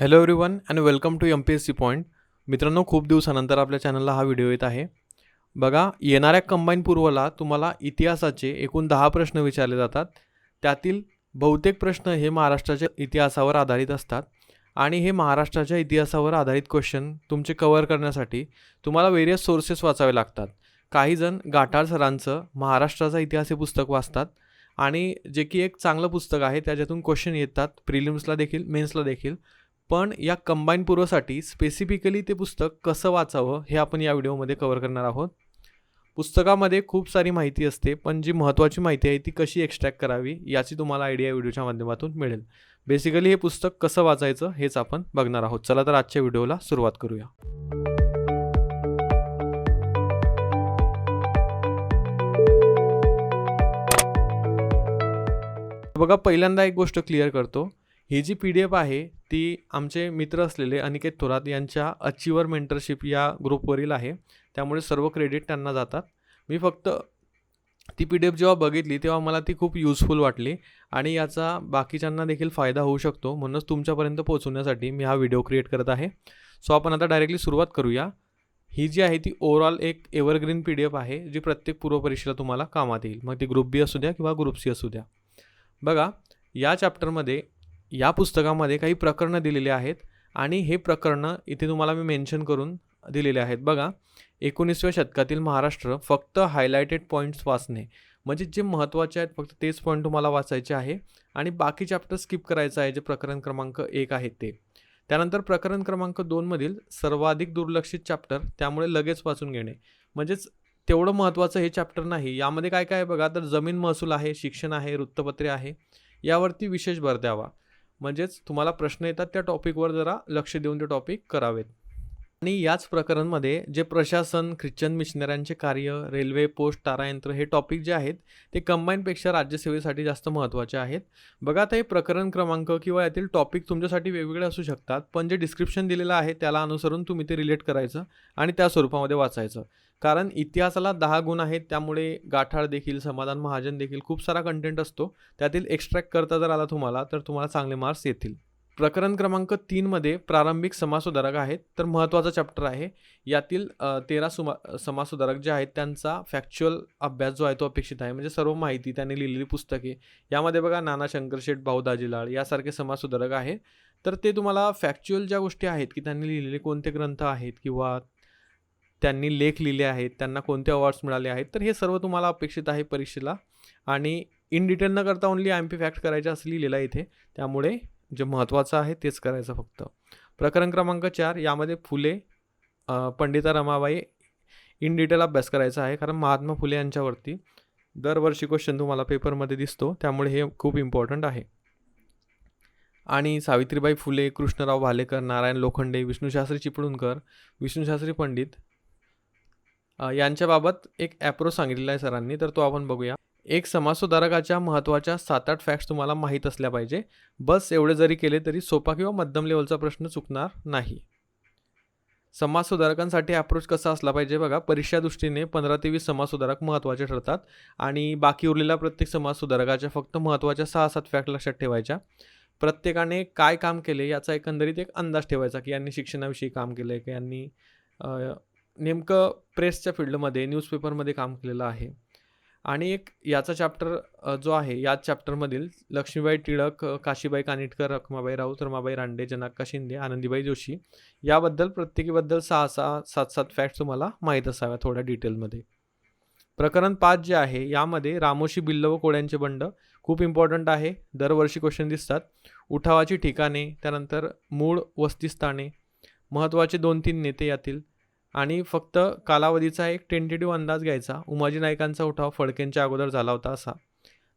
Hello everyone and welcome to M P S C point मित्रांनो खूप दिवसानंतर आपल्या चॅनलला हा व्हिडिओ येत आहे. बघा येणाऱ्या कंबाईन पूर्वला तुम्हाला इतिहासाचे एकूण दहा प्रश्न विचारले जातात. त्यातील बहुतेक प्रश्न हे महाराष्ट्राच्या इतिहासावर आधारित असतात. आणि हे महाराष्ट्राच्या इतिहासावर आधारित क्वेश्चन तुमचे कवर करण्यासाठी तुम्हाला वेरियस सोर्सेस वाचावे लागतात. काही जण गाठाळ सरांचं महाराष्ट्राचा इतिहास हे पुस्तक वाचतात. आणि जे की एक चांगलं पुस्तक आहे त्याच्यातून क्वेश्चन येतात. प्रिलिम्सला देखील मेन्सला देखील. पण या कंबाईन पूर्वसाठी स्पेसिफिकली ते पुस्तक कसं वाचावं हे आपण या व्हिडिओमध्ये कवर करणार आहोत. पुस्तकामध्ये खूप सारी माहिती असते पण जी महत्त्वाची माहिती आहे ती कशी एक्स्ट्रॅक्ट करावी याची तुम्हाला आयडिया व्हिडिओच्या माध्यमातून मिळेल. बेसिकली हे पुस्तक कसं वाचायचं हेच आपण बघणार आहोत. चला तर आजच्या व्हिडिओला सुरुवात करूया. बघा पहिल्यांदा एक गोष्ट क्लिअर करतो. ही जी पी डी एफ आहे ती आमचे मित्र असलेले अनिकेत थोरात यांच्या अचिवर मेंटरशिप या ग्रुपवरील आहे. त्यामुळे सर्व क्रेडिट त्यांना जातात. मी फक्त ती पी डी एफ जेव्हा बघितली तेव्हा मला ती खूप युजफुल वाटली आणि याचा बाकीच्यांना देखील फायदा होऊ शकतो. म्हणूनच तुमच्यापर्यंत पोहोचवण्यासाठी मी हा व्हिडिओ क्रिएट करत आहे. सो आपण आता डायरेक्टली सुरुवात करूया. ही जी आहे ती ओव्हरऑल एक एव्हरग्रीन पी डी एफ आहे जी प्रत्येक पूर्वपरीक्षेला तुम्हाला कामात येईल. मग ती ग्रुप बी असू द्या किंवा ग्रुप सी असू द्या. बघा या चॅप्टरमध्ये या पुस्तकामध्ये काही प्रकरणं दिलेली आहेत आणि हे प्रकरणं इथे तुम्हाला मी मेन्शन करून दिलेले आहेत. बघा एकोणीसव्या शतकातील महाराष्ट्र फक्त हायलायटेड पॉईंट्स वाचणे. म्हणजे जे महत्त्वाचे आहेत फक्त तेच पॉईंट तुम्हाला वाचायचे आहे आणि बाकी चॅप्टर स्किप करायचं आहे जे प्रकरण क्रमांक एक आहे ते. त्यानंतर प्रकरण क्रमांक दोनमधील सर्वाधिक दुर्लक्षित चॅप्टर त्यामुळे लगेच वाचून घेणे. म्हणजेच तेवढं महत्त्वाचं हे चॅप्टर नाही. यामध्ये काय काय आहे बघा तर जमीन महसूल आहे शिक्षण आहे वृत्तपत्रे आहे. यावरती विशेष भर द्यावा. म्हणजेच तुम्हाला प्रश्न येतात त्या टॉपिकवर जरा लक्ष देऊन ते टॉपिक करावेत. आणि याच प्रकरणमध्ये जे प्रशासन ख्रिश्चन मिशनऱ्यांचे कार्य रेल्वे पोस्ट तारायंत्र हे टॉपिक जे आहेत ते कंबाईनपेक्षा राज्यसेवेसाठी जास्त महत्त्वाचे आहेत. बघा आता हे प्रकरण क्रमांक किंवा यातील टॉपिक तुमच्यासाठी वेगवेगळे असू शकतात पण जे डिस्क्रिप्शन दिलेलं आहे त्याला अनुसरून तुम्ही ते रिलेट करायचं आणि त्या स्वरूपामध्ये वाचायचं. कारण इतिहासाला दहा गुण आहेत त्यामुळे गाठाळ देखील समाधान महाजन देखील खूप सारा कंटेंट असतो. त्यातील एक्स्ट्रॅक्ट करता जर आला तुम्हाला तर तुम्हाला चांगले मार्क्स येतील. प्रकरण क्रमांक तीनमध्ये प्रारंभिक समाजसुधारक आहेत तर महत्त्वाचा चॅप्टर आहे. यातील तेरा सुमा समाजसुधारक जे आहेत त्यांचा फॅक्च्युअल अभ्यास जो आहे तो अपेक्षित आहे. म्हणजे सर्व माहिती त्यांनी लिहिलेली पुस्तके. यामध्ये बघा नाना शंकरशेठ भाऊ दाजीलाळ यासारखे समाजसुधारक आहे तर ते तुम्हाला फॅक्च्युअल ज्या गोष्टी आहेत की त्यांनी लिहिलेले कोणते ग्रंथ आहेत किंवा त्यांनी लेख लिहिले आहेत त्यांना कोणते अवॉर्ड्स मिळाले आहेत तर हे सर्व तुम्हाला अपेक्षित आहे परीक्षेला. आणि इन डिटेल न करता ओनली एम पी फॅक्ट करायचे असं लिहिलेलं आहे इथे. त्यामुळे जे महत्त्वाचं आहे तेच करायचं फक्त. प्रकरण क्रमांक चार यामध्ये फुले पंडिता रमाबाई इन डिटेल अभ्यास करायचा आहे. कारण महात्मा फुले यांच्यावरती दरवर्षी क्वेश्चन तुम्हाला पेपरमध्ये दिसतो. त्यामुळे हे खूप इम्पॉर्टंट आहे. आणि सावित्रीबाई फुले कृष्णराव भालेकर नारायण लोखंडे विष्णूशास्त्री चिपळूणकर विष्णूशास्त्री पंडित यांच्याबाबत एक ॲप्रोच सांगितलेला आहे सरांनी. तर तो आपण बघूया. एक समाजसुधारकाच्या महत्त्वाच्या सात आठ फॅक्ट्स तुम्हाला माहीत असल्या पाहिजे. बस एवढे जरी केले तरी सोपा किंवा मध्यम लेवलचा प्रश्न चुकणार नाही. समाजसुधारकांसाठी अप्रोच कसा असला पाहिजे बघा. परीक्षा दृष्टीने पंधरा ते वीस समाजसुधारक महत्त्वाचे ठरतात आणि बाकी उरलेल्या प्रत्येक समाजसुधारकाच्या फक्त महत्त्वाच्या सहा सात फॅक्ट लक्षात ठेवायच्या. प्रत्येकाने काय काम केले याचा एकंदरीत एक अंदाज ठेवायचा की यांनी शिक्षणाविषयी काम केलं आहे की? यांनी नेमकं प्रेसच्या फील्डमध्ये न्यूजपेपरमध्ये काम केलेलं आहे. आणि एक याचा चॅप्टर जो आहे याच चॅप्टरमधील लक्ष्मीबाई टिळक काशीबाई कानिटकर रखमाबाई राऊत रमाबाई रांडे जनाक्का शिंदे आनंदीबाई जोशी याबद्दल प्रत्येकीबद्दल सहा सहा सात सात फॅक्ट तुम्हाला माहीत असाव्या थोड्या डिटेलमध्ये प्रकरण पाच जे आहे यामध्ये रामोशी बिल्ल व कोळ्यांचे बंड खूप इम्पॉर्टंट आहे. दरवर्षी क्वेश्चन दिसतात. उठावाची ठिकाणे त्यानंतर मूळ वस्तीस्थाने महत्त्वाचे दोन तीन नेते यातील आणि फक्त कालावधीचा एक टेंटेटिव्ह अंदाज घ्यायचा. उमाजी नायकांचा उठाव फडकेंच्या अगोदर झाला होता असा.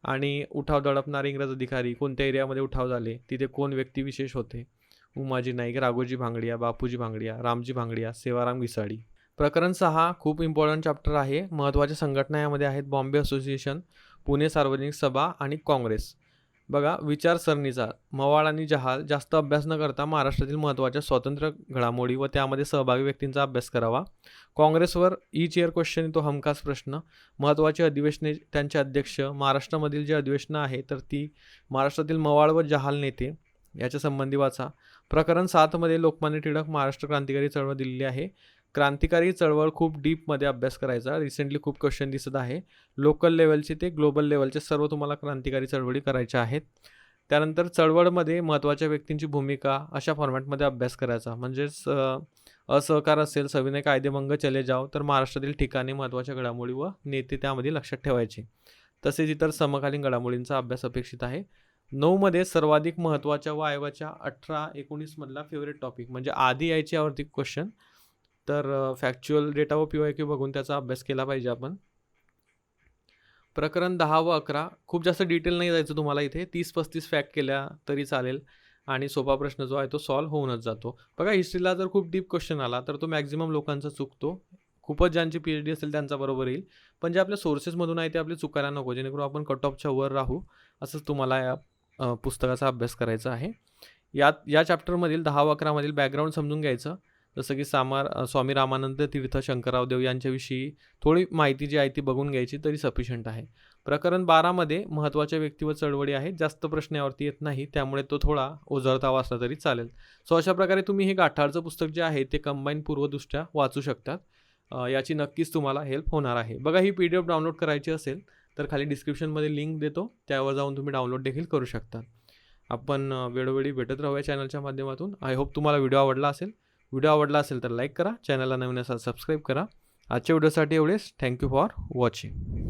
आणि उठाव दडपणारे इंग्रज अधिकारी कोणत्या एरियामध्ये उठाव झाले तिथे कोण व्यक्तिविशेष होते? उमाजी नाईक राघोजी भांगडिया बापूजी भांगडिया रामजी भांगडिया सेवाराम घिसाडी. प्रकरण सहा खूप इम्पॉर्टंट चॅप्टर आहे. महत्त्वाच्या संघटना यामध्ये आहेत बॉम्बे असोसिएशन पुणे सार्वजनिक सभा आणि काँग्रेस. बघा विचारसरणीचा. मवाळ आणि जहाल जास्त अभ्यास न करता महाराष्ट्रातील महत्त्वाच्या स्वातंत्र्य घडामोडी व त्यामध्ये सहभागी व्यक्तींचा अभ्यास करावा. काँग्रेसवर ई चेअर क्वेश्चन तो हमखास प्रश्न. महत्त्वाचे अधिवेशने त्यांचे अध्यक्ष महाराष्ट्रामधील जे अधिवेशनं आहे तर ती महाराष्ट्रातील मवाळ व जहाल नेते याच्या संबंधी वाचा. प्रकरण सातमध्ये लोकमान्य टिळक महाराष्ट्र क्रांतिकारी चळवळ दिलेली आहे. क्रांतिकारी चळवळ खूप डीपमध्ये अभ्यास करायचा. रिसेंटली खूप क्वेश्चन दिसत आहे. लोकल लेवलचे ते ग्लोबल लेवलचे सर्व तुम्हाला क्रांतिकारी चळवळी करायच्या आहेत. त्यानंतर चळवळमध्ये महत्त्वाच्या व्यक्तींची भूमिका अशा फॉर्मॅटमध्ये अभ्यास करायचा. म्हणजेच असहकार असेल सविनय कायदेभंग चले जाव तर महाराष्ट्रातील ठिकाणी महत्त्वाच्या घडामोडी व नेते त्यामध्ये लक्षात ठेवायचे. तसेच इतर समकालीन घडामोडींचा अभ्यास अपेक्षित आहे. नऊमध्ये सर्वाधिक महत्त्वाच्या व आयोगाच्या अठरा एकोणीसमधला फेवरेट टॉपिक म्हणजे आधी यायची यावरती क्वेश्चन तर फॅक्च्युअल डेटा व पी वाय क्यू बघून त्याचा अभ्यास केला पाहिजे आपण. प्रकरण दहा व अकरा खूप जास्त डिटेल नाही जायचं तुम्हाला इथे. तीस पस्तीस फॅक्ट केल्या तरी चालेल. आणि सोपा प्रश्न जो आहे तो सॉल्व्ह होऊनच जातो. बघा हिस्ट्रीला जर खूप डीप क्वेश्चन आला तर तो मॅक्झिमम लोकांचा चुकतो. खूपच ज्यांची पी एच डी असेल त्यांचा बरोबर येईल. पण जे आपल्या सोर्सेसमधून आहे ते आपले चुकायला नको. जेणेकरून आपण कट ऑफच्या वर राहू. असंच तुम्हाला या पुस्तकाचा अभ्यास करायचा आहे. यात या चॅप्टरमधील दहा व अकरामधील बॅकग्राऊंड समजून घ्यायचं. जसं की सामार स्वामी रामानंद तीर्थ शंकरराव देव यांच्याविषयी थोडी माहिती जी आहे ती बघून घ्यायची तरी सफिशियंट आहे. प्रकरण बारामध्ये महत्त्वाच्या व्यक्ती व चळवळी आहेत जास्त प्रश्न यावरती येत नाही त्यामुळे तो थोडा ओझरतावा असला तरी चालेल. सो अशा प्रकारे तुम्ही हे गाठाळचं पुस्तक जे आहे ते कंबाईन पूर्वदृष्ट्या वाचू शकतात. याची नक्कीच तुम्हाला हेल्प होणार आहे. बघा ही पी डी एफ डाउनलोड करायची असेल तर खाली डिस्क्रिप्शनमध्ये लिंक देतो. त्यावर जाऊन तुम्ही डाउनलोड देखील करू शकता. आपण वेळोवेळी भेटत राहूया चॅनलच्या माध्यमातून. आय होप तुम्हाला व्हिडिओ आवडला असेल. व्हिडिओ आवडला असेल तर लाईक करा चॅनलला नवीन असाल सबस्क्राईब करा. आजच्या व्हिडिओसाठी एवढेच. Thank you for watching.